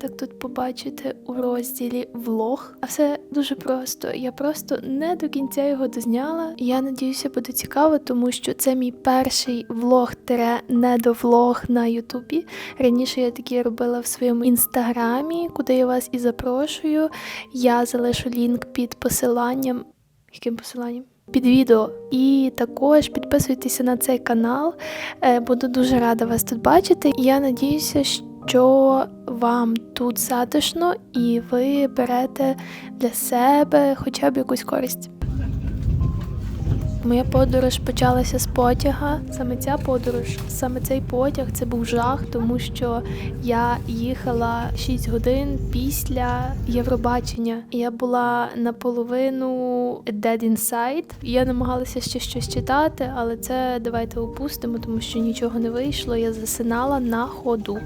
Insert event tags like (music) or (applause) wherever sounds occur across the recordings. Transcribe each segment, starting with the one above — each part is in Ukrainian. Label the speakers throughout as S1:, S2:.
S1: Так тут побачити у розділі влог. А все дуже просто. Я просто не до кінця його дозняла. Я надіюся, буде цікаво, тому що це мій перший влог тире недовлог на Ютубі. Раніше я такі робила в своєму інстаграмі, куди я вас і запрошую. Я залишу лінк під посиланням. Яким посиланням? Під відео. І також підписуйтеся на цей канал. Е, Буду дуже рада вас тут бачити. Я надіюся, що вам тут затишно і ви берете для себе хоча б якусь користь. Моя подорож почалася з потяга. Саме ця подорож, саме цей потяг це був жах, тому що я їхала 6 годин після Євробачення. Я була наполовину dead inside. Я намагалася ще щось читати, але це давайте опустимо, тому що нічого не вийшло. Я засинала на ходу.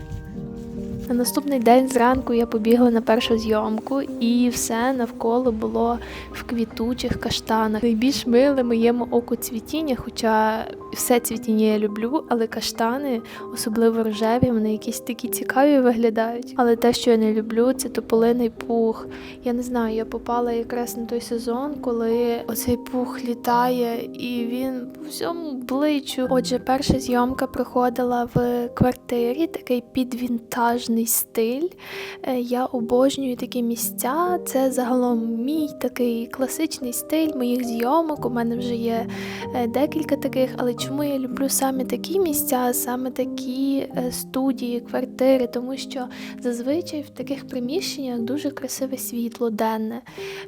S1: На наступний день зранку я побігла на першу зйомку, і все навколо було в квітучих каштанах. Найбільш миле моєму оку цвітіння, хоча все цвітіння я люблю, але каштани, особливо рожеві, вони якісь такі цікаві виглядають. Але те, що я не люблю, це тополиний пух. Я не знаю, я попала якраз на той сезон, коли оцей пух літає, і він по всьому обличчю. Отже, перша зйомка проходила в квартирі, такий підвінтажний стиль. Е, Я обожнюю такі місця. Це загалом мій такий класичний стиль моїх зйомок. У мене вже є е, декілька таких, але чому я люблю саме такі місця, саме такі е, студії, квартири, тому що зазвичай в таких приміщеннях дуже красиве світло денне,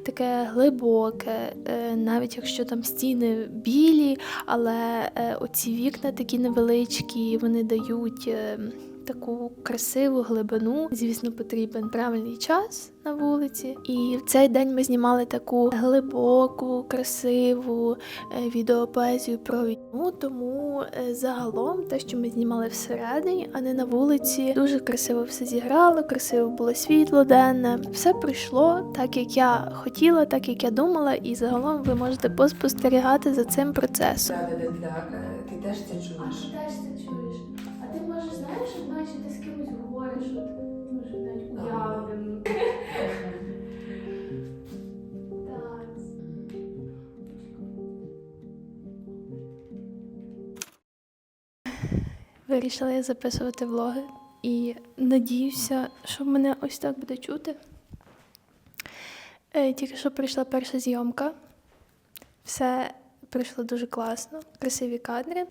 S1: таке глибоке, е, навіть якщо там стіни білі, але е, оці вікна такі невеличкі, вони дають. Е, Таку красиву глибину, звісно, потрібен правильний час на вулиці. І в цей день ми знімали таку глибоку, красиву е, відеопоезію про війну. Тому е, загалом те, що ми знімали всередині, а не на вулиці, дуже красиво все зіграло, красиво було світло денне. Все пройшло так, як я хотіла, так як я думала, і загалом ви можете поспостерігати за цим процесом.
S2: Так. Ти теж це чуєш.
S1: Наче ти з кимось говориш, от може навіть. (laughs) Так. Вирішила я записувати влоги і надіюся, що мене ось так буде чути. Е, Тільки що прийшла перша зйомка. Все пройшло дуже класно, красиві кадри.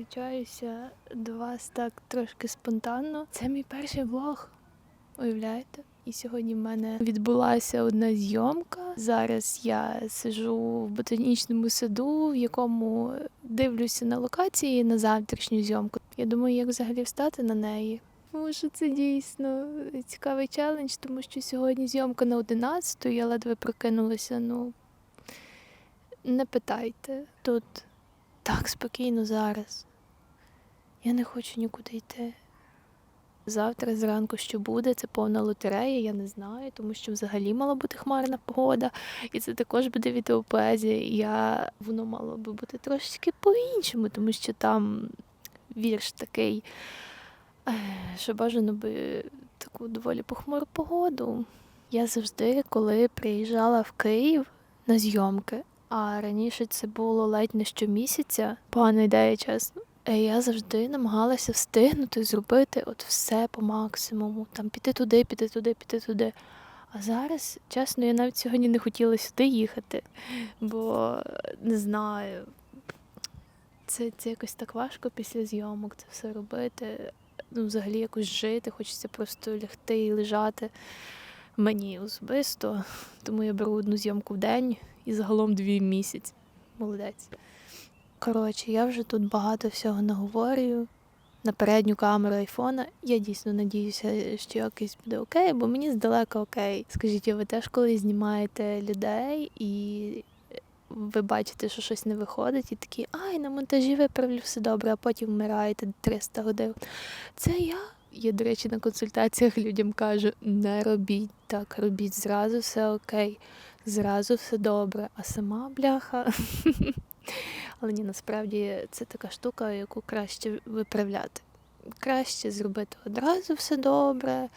S1: Включаюся до вас так трошки спонтанно. Це мій перший влог. Уявляєте? І сьогодні в мене відбулася одна зйомка. Зараз я сижу в ботанічному саду, в якому дивлюся на локації на завтрашню зйомку. Я думаю, як взагалі встати на неї. Тому що це дійсно цікавий челендж, тому що сьогодні зйомка на 11, я ледве прокинулася. Ну не питайте. Тут так спокійно зараз. Я не хочу нікуди йти. Завтра зранку що буде, це повна лотерея, я не знаю, тому що взагалі мала бути хмарна погода, і це також буде відеопоезія. Я воно мало би бути трошечки по-іншому, тому що там вірш такий, е, що бажано би таку доволі похмуру погоду. Я завжди, коли приїжджала в Київ на зйомки, а раніше це було ледь не щомісяця, погана ідея, чесно. Е, Я завжди намагалася встигнути зробити от все по максимуму. Там піти туди, піти туди, піти туди. А зараз, чесно, я навіть сьогодні не хотіла сюди їхати, бо не знаю. це, це якось так важко після зйомок це все робити. Ну, взагалі якось жити, хочеться просто лягти і лежати. Мені особисто, тому я беру одну зйомку в день і загалом дві в місяць. Молодець. Коротше, я вже тут багато всього наговорюю на передню камеру айфона. Я дійсно надіюся, що якось буде окей, бо мені здалека окей. Скажіть, ви теж коли знімаєте людей і ви бачите, що щось не виходить, і такі, ай, на монтажі виправлю все добре, а потім вмираєте 300 годин. Це я. Я, до речі, на консультаціях людям кажу: не робіть так, робіть зразу все окей, зразу все добре, а сама бляха. (laughs) Але ні, насправді це така штука, яку краще виправляти. Краще зробити одразу все добре.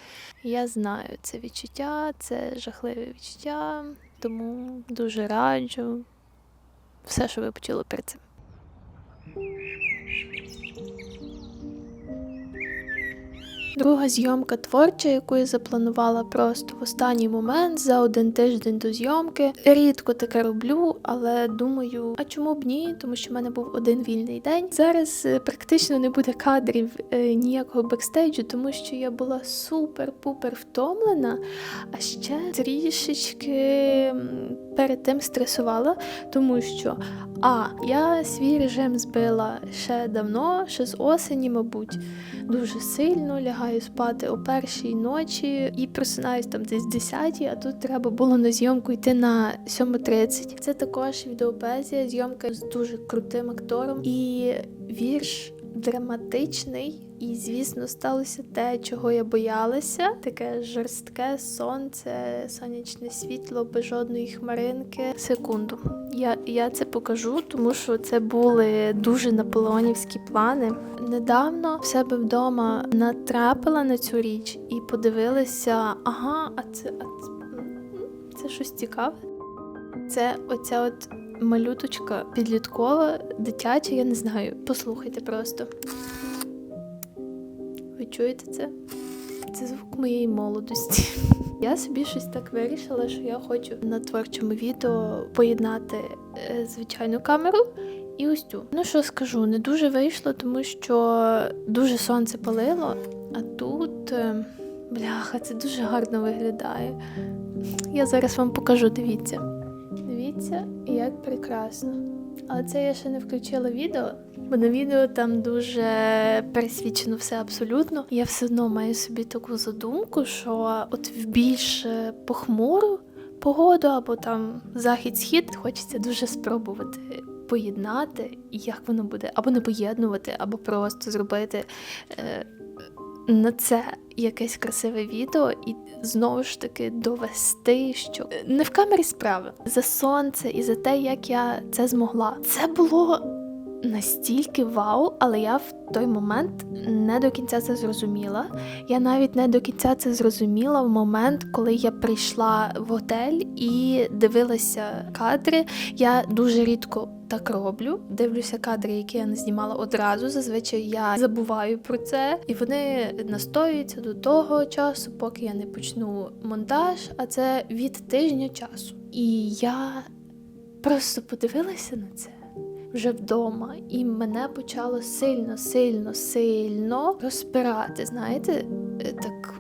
S1: Я знаю це відчуття, це жахливе відчуття, тому дуже раджу все, що ви почули перед цим. Друга зйомка творча, яку я запланувала просто в останній момент за один тиждень до зйомки. Рідко таке роблю, але думаю, а чому б ні? Тому що в мене був один вільний день. Зараз е, практично не буде кадрів е, ніякого бекстейджу, тому що я була супер-пупер втомлена, а ще трішечки перед тим стресувала, тому що а я свій режим збила ще давно, ще з осені, мабуть дуже сильно, лягаю спати о першій ночі і просинаюсь там десь 10, а тут треба було на зйомку йти на 7.30. Це також відеопезія, зйомка з дуже крутим актором і вірш. Драматичний, і звісно, сталося те, чого я боялася. Таке жорстке сонце, сонячне світло, без жодної хмаринки. Секунду, я, я це покажу, тому що це були дуже наполеонівські плани. Недавно в себе вдома натрапила на цю річ і подивилася: ага, а це, а це, це щось цікаве. Це оця от малюточка підліткова, дитяча, я не знаю. Послухайте просто. Ви чуєте це? Це звук моєї молодості. Я собі щось так вирішила, що я хочу на творчому відео поєднати е, звичайну камеру і ось цю. Ну що скажу, не дуже вийшло, тому що дуже сонце палило, а тут, е, бляха, це дуже гарно виглядає. Я зараз вам покажу, дивіться. Дивіться, як прекрасно. Але це я ще не включила відео, бо на відео там дуже пересвічено все абсолютно. Я все одно маю собі таку задумку, що от в більш е, похмуру погоду або там захід-схід хочеться дуже спробувати поєднати, як воно буде, або не поєднувати, або просто зробити е, на це якесь красиве відео і знову ж таки довести, що не в камері справи за сонце і за те, як я це змогла. Це було настільки вау, але я в той момент не до кінця це зрозуміла. Я навіть не до кінця це зрозуміла в момент, коли я прийшла в готель і дивилася кадри. Я дуже рідко так роблю. Дивлюся кадри, які я не знімала одразу. Зазвичай я забуваю про це, і вони настоюються до того часу, поки я не почну монтаж. А це від тижня часу. І я просто подивилася на це. Вже вдома, і мене почало сильно, сильно, сильно розпирати. Знаєте, Е, так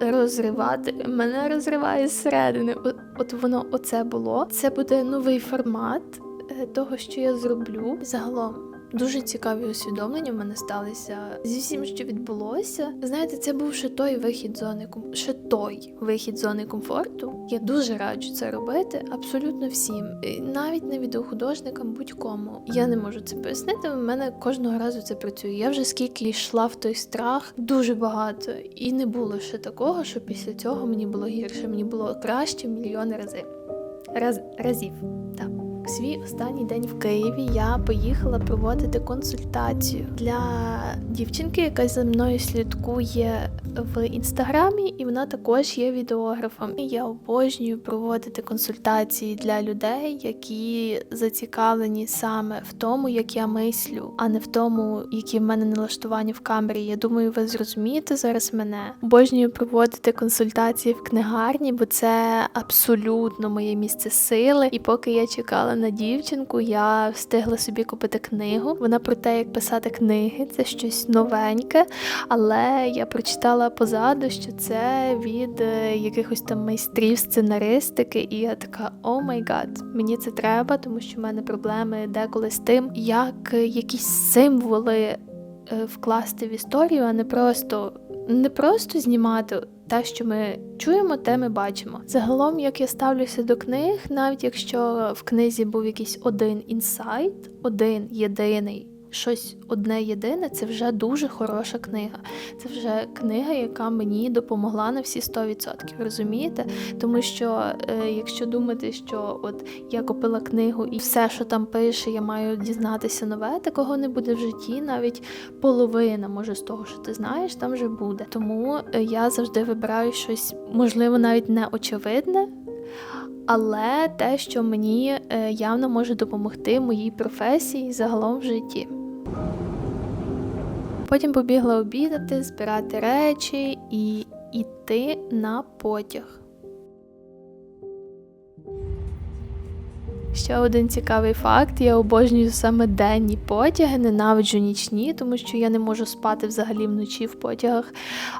S1: розривати. Мене розриває зсередини. От воно оце було. Це буде новий формат е, того, що я зроблю. Загалом дуже цікаві усвідомлення в мене сталися зі всім, що відбулося. Знаєте, це був ще той вихід зони ще той вихід зони комфорту. Я дуже раджу це робити абсолютно всім, І навіть не відеохудожникам, будь-кому. Я не можу це пояснити. У мене кожного разу це працює. Я вже скільки йшла в той страх, дуже багато, і не було ще такого, що після цього мені було гірше. Мені було краще мільйони разів. Раз, разів. Так. Свій останній день в Києві я поїхала проводити консультацію для дівчинки, яка за мною слідкує в інстаграмі, і вона також є відеографом. Я обожнюю проводити консультації для людей, які зацікавлені саме в тому, як я мислю, а не в тому, які в мене налаштування в камері. Я думаю, ви зрозумієте зараз мене. Обожнюю проводити консультації в книгарні, бо це абсолютно моє місце сили. І поки я чекала на дівчинку, я встигла собі купити книгу. Вона про те, як писати книги, це щось новеньке. Але я прочитала позаду, що це від е, якихось там майстрів сценаристики, і я така, о май гад, мені це треба, тому що в мене проблеми деколи з тим, як е, якісь символи е, вкласти в історію, а не просто не просто знімати. Те, що ми чуємо, те ми бачимо. Загалом, як я ставлюся до книг, навіть якщо в книзі був якийсь один інсайт, один єдиний, щось одне єдине, це вже дуже хороша книга. Це вже книга, яка мені допомогла на всі 100%. Розумієте? Тому що е, якщо думати, що от я купила книгу і все, що там пише, я маю дізнатися нове, такого не буде в житті. Навіть половина, може, з того, що ти знаєш, там вже буде. Тому е, я завжди вибираю щось, можливо, навіть не очевидне. Але те, що мені е, явно може допомогти моїй професії загалом в житті. Потім побігла обідати, збирати речі і йти на потяг. Ще один цікавий факт: я обожнюю саме денні потяги, ненавиджу нічні, тому що я не можу спати взагалі вночі в потягах.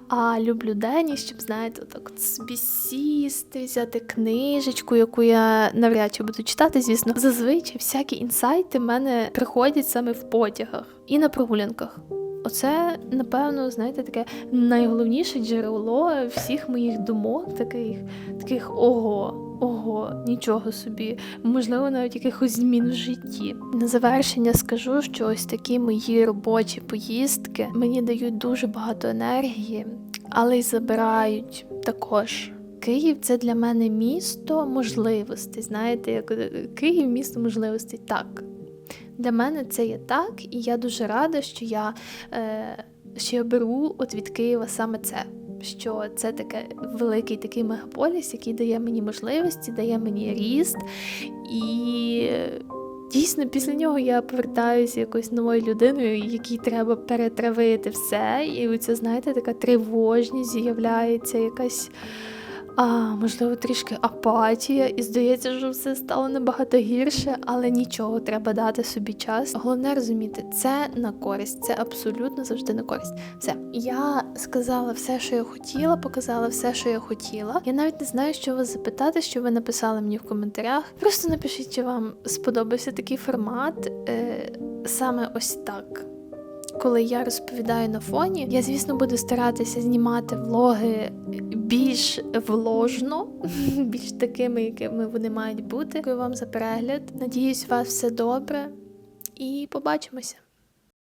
S1: А люблю денні, щоб, знаєте, так собі сісти, взяти книжечку, яку я навряд чи буду читати, звісно. Зазвичай всякі інсайти в мене приходять саме в потягах і на прогулянках. Оце, напевно, знаєте, таке найголовніше джерело всіх моїх думок, таких, таких ого, ого, нічого собі, можливо, навіть якихось змін в житті. На завершення скажу, що ось такі мої робочі поїздки мені дають дуже багато енергії, але й забирають також. Київ це для мене місто можливостей. Знаєте, як е, Київ місто можливостей. Так, для мене це є так, і я дуже рада, що я, е, що я беру от від Києва саме це. Що це таке великий такий мегаполіс, який дає мені можливості, дає мені ріст. І е, дійсно після нього я повертаюся якоюсь новою людиною, якій треба перетравити все. І оця, знаєте, така тривожність з'являється, якась. А, можливо, трішки апатія, і здається, що все стало набагато гірше, але нічого, треба дати собі час. Головне розуміти, це на користь, це абсолютно завжди на користь. Все, я сказала все, що я хотіла, показала все, що я хотіла. Я навіть не знаю, що вас запитати, що ви написали мені в коментарях. Просто напишіть, чи вам сподобався такий формат, е, саме ось так коли я розповідаю на фоні, я, звісно, буду старатися знімати влоги більш вложно, (laughs) більш такими, якими вони мають бути. Дякую вам за перегляд. Надіюсь, у вас все добре і побачимося.